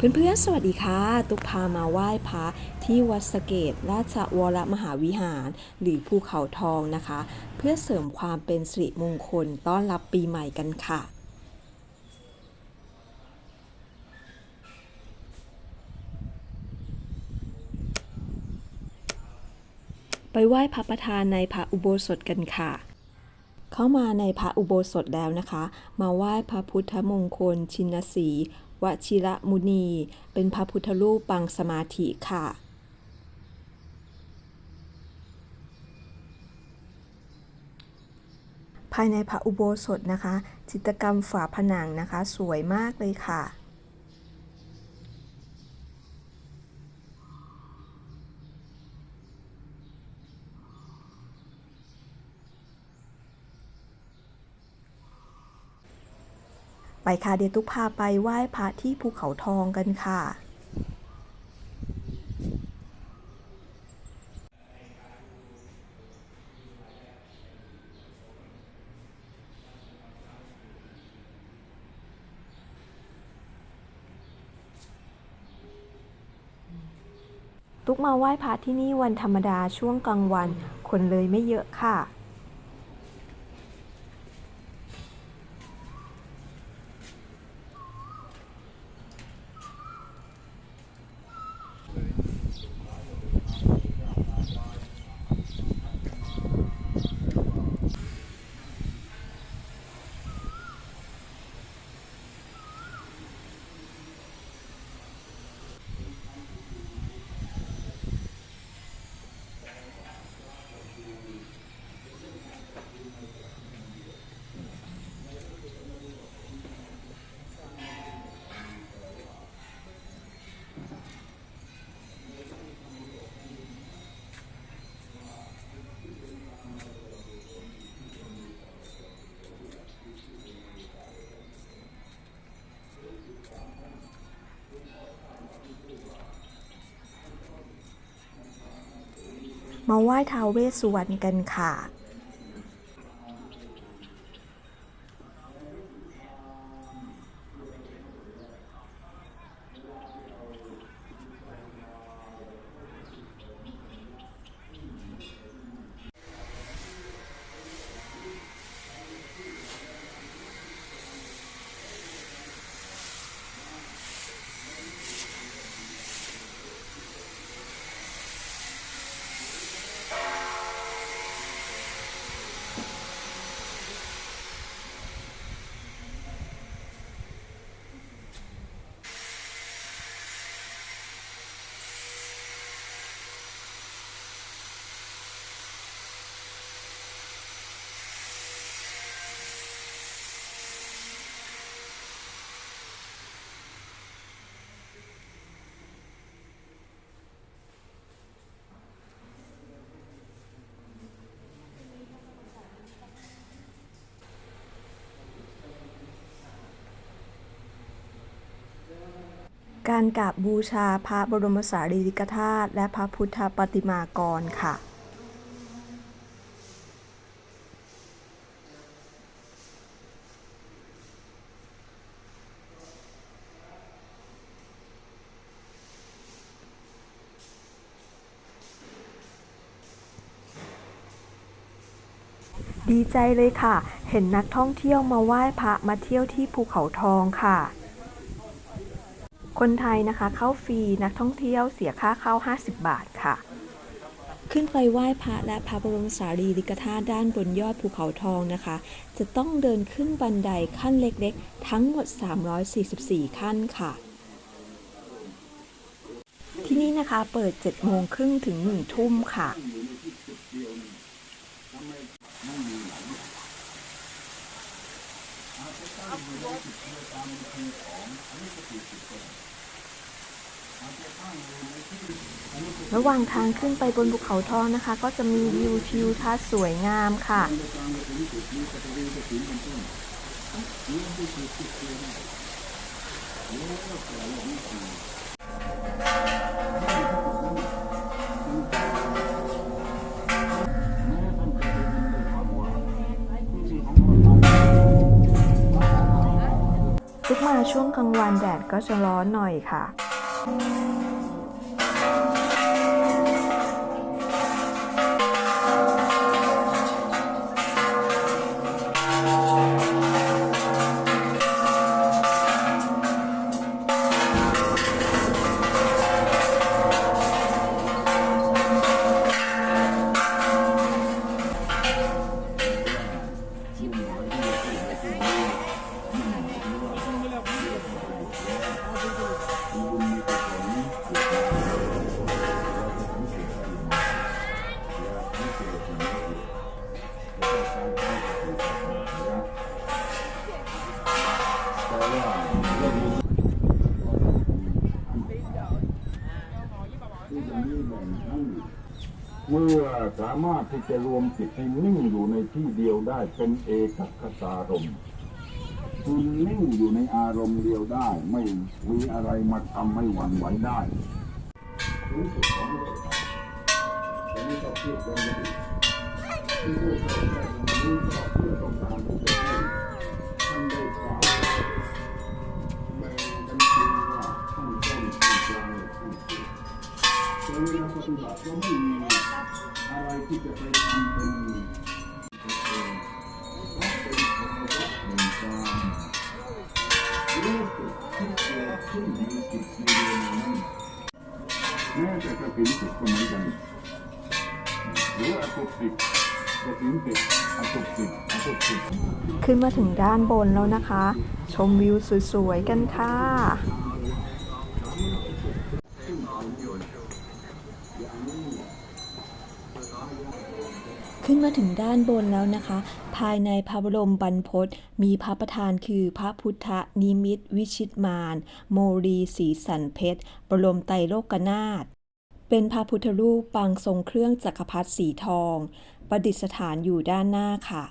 เพื่อนๆ สวัสดีค่ะ ตุกพามาไหว้พระที่วัดสะเกตราชวรมหาวิหาร หรือภูเขาทองนะคะ เพื่อเสริมความเป็นสิริมงคลต้อนรับปีใหม่กันค่ะไปไหว้พระประธานในพระอุโบสถกันค่ะ เข้ามาในพระอุโบสถแล้วนะคะ มาไหว้พระพุทธมงคลชินสี วชิระมุนี เป็นพระพุทธรูปปางสมาธิค่ะภายในพระอุโบสถนะคะ จิตรกรรมฝาผนังนะคะ สวยมากเลยค่ะ ไปค่ะเดี๋ยวตุ๊กพาไปไหว้พระที่ภูเขาทองกันค่ะ ตุ๊กมาไหว้พระที่นี่วันธรรมดาช่วงกลางวัน คนเลยไม่เยอะค่ะ มาไหว้ท้าวเวสสุวรรณกันค่ะ การกราบบูชาพระบรมสารีริกธาตุและพระพุทธปฏิมากรค่ะ ดีใจเลยค่ะ เห็นนักท่องเที่ยวมาไหว้พระมาเที่ยวที่ภูเขาทองค่ะ คนไทยนะคะเข้าฟรีนักท่องเที่ยวเสียค่าเข้า 50 บาทค่ะ ขึ้นไปไหว้พระและพระบรมสารีริกธาตุด้านบนยอดภูเขาทองนะคะ จะต้องเดินขึ้นบันไดขั้นเล็กๆ ทั้งหมด 344 ขั้นค่ะ ที่นี่นะคะเปิด 7 โมงครึ่งถึง 1 ทุ่มค่ะ ระหว่างทางขึ้นไปบนภูเขาทองนะคะ ก็จะมีวิวทิวทัศน์สวยงามค่ะ ทุกมามาช่วงกลางวันแดดก็จะร้อนหน่อยค่ะ เที่จะรวมจิตให้นิ่งอยู่ในที่เดียวได้เป็นเอกคตารมณ์คือนิ่งอยู่ในอารมณ์เดียวได้ ไม่มีอะไรมาทำให้หวั่นไหวได้รู้สึกของโลกอันนี้ก็พูดตรงนี้ที่พูดตรงนี้รู้ก็เพื่อต้องการที่จะให้ท่านได้ทราบแบ่งกันจริงว่าท่านต้นท่านกลางและท่านสุดแต่เวลาปฏิบัติก็ไม่มี อะไรที่จะไปทำเป็นตัวเองเป็นภาวะแห่งการรู้สึกที่เกิดขึ้นในจิตในเวลานั้นแม้แต่กระสินจิตก็เหมือนกันหรืออสุจิตกระสินจิตอสุจิตอสุจิตขึ้นมาถึงด้านบนแล้วนะคะ ชมวิวสวยๆกันค่ะ ขึ้นมาถึงด้านบนแล้วนะคะ ภายในพระบรมบรรพตมีพระประธานคือพระพุทธนิมิตวิชิตมาน โมรีสีสันเพชรบรมไตรโลกนาถเป็นพระพุทธรูปปางทรงเครื่องจักรพรรดิสีทอง ประดิษฐานอยู่ด้านหน้าค่ะ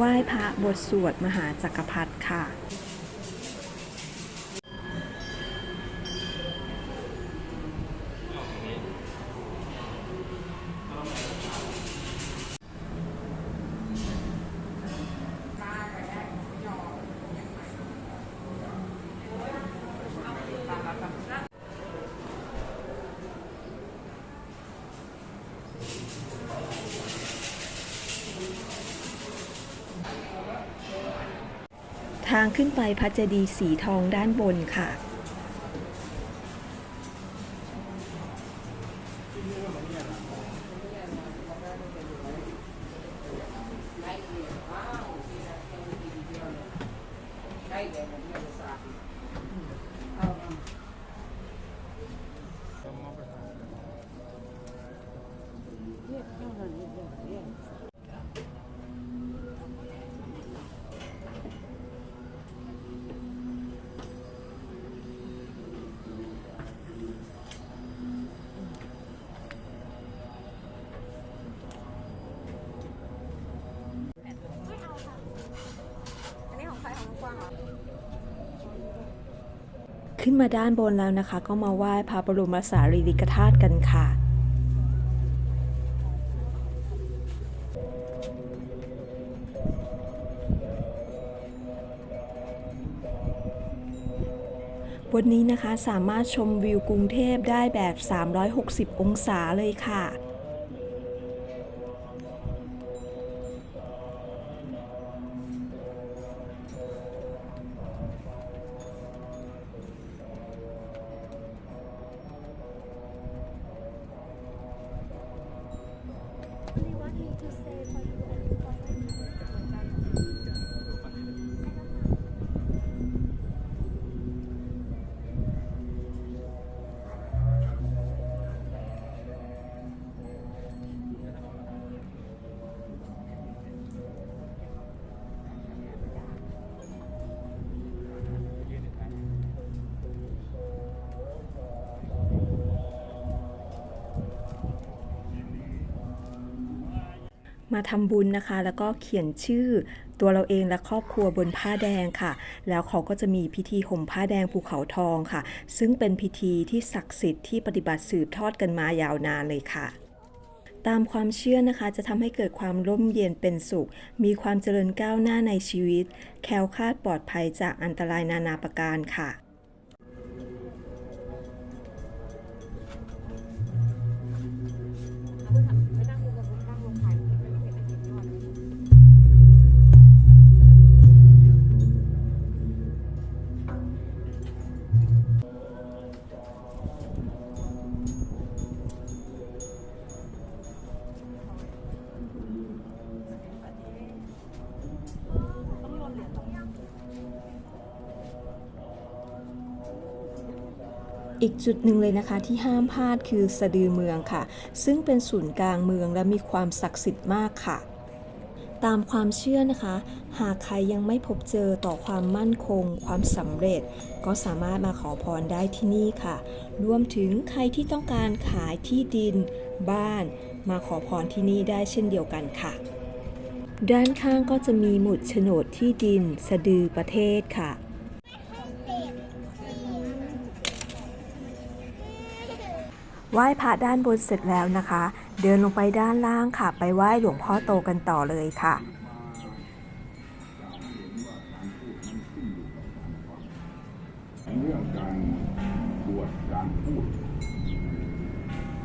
ไหว้พระบทสวดมหาจักรพรรดิค่ะ ทางขึ้นไปพระเจดีย์สีทองด้านบนค่ะ ขึ้นมาด้านบนแล้วนะคะ ก็มาไหว้พระบรมสารีริกธาตุกันค่ะบนนี้นะคะสามารถชมวิวกรุงเทพได้แบบ 360 องศาเลยค่ะ มาทำบุญนะคะ แล้วก็เขียนชื่อตัวเราเองและครอบครัวบนผ้าแดงค่ะ แล้วเขาก็จะมีพิธีห่มผ้าแดงภูเขาทองค่ะ ซึ่งเป็นพิธีที่ศักดิ์สิทธิ์ที่ปฏิบัติสืบทอดกันมายาวนานเลยค่ะตามความเชื่อนะคะจะทำให้เกิดความร่มเย็นเป็นสุข มีความเจริญก้าวหน้าในชีวิต แคล้วคลาดปลอดภัยจากอันตรายนานาประการค่ะ อีกจุดหนึ่งเลยนะคะที่ห้ามพลาดคือสะดือเมืองค่ะ ซึ่งเป็นศูนย์กลางเมืองและมีความศักดิ์สิทธิ์มากค่ะ ตามความเชื่อนะคะ หากใครยังไม่พบเจอต่อความมั่นคง ความสำเร็จ ก็สามารถมาขอพรได้ที่นี่ค่ะ รวมถึงใครที่ต้องการขายที่ดิน บ้าน มาขอพรที่นี่ได้เช่นเดียวกันค่ะด้านข้างก็จะมีหมุดโฉนดที่ดิน สะดือประเทศค่ะ ไหว้พระด้านบนเสร็จแล้วนะคะ เดินลงไปด้านล่างค่ะ ไปไหว้หลวงพ่อโตกันต่อเลยค่ะเรื่องการบวชการพูด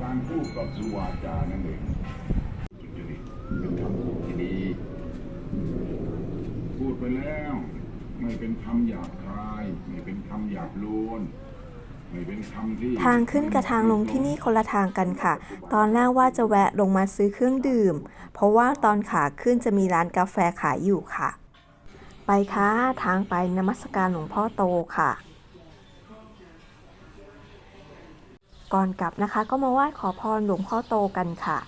การพูดก็คือวาจานั่นเองสุจริตเป็นคำพูดที่ดี พูดไปแล้ว ไม่เป็นคำหยาบคาย ไม่เป็นคำหยาบโลนไม่เป็น ทางขึ้นกับทางลงที่นี่คนละทางกันค่ะ ตอนแรกว่าจะแวะลงมาซื้อเครื่องดื่ม เพราะว่าตอนขาขึ้นจะมีร้านกาแฟขายอยู่ค่ะ ไปค่ะทางไปนมัสการหลวงพ่อโตค่ะ ก่อนกลับนะคะก็มาไหว้ขอพรหลวงพ่อโตกันค่ะ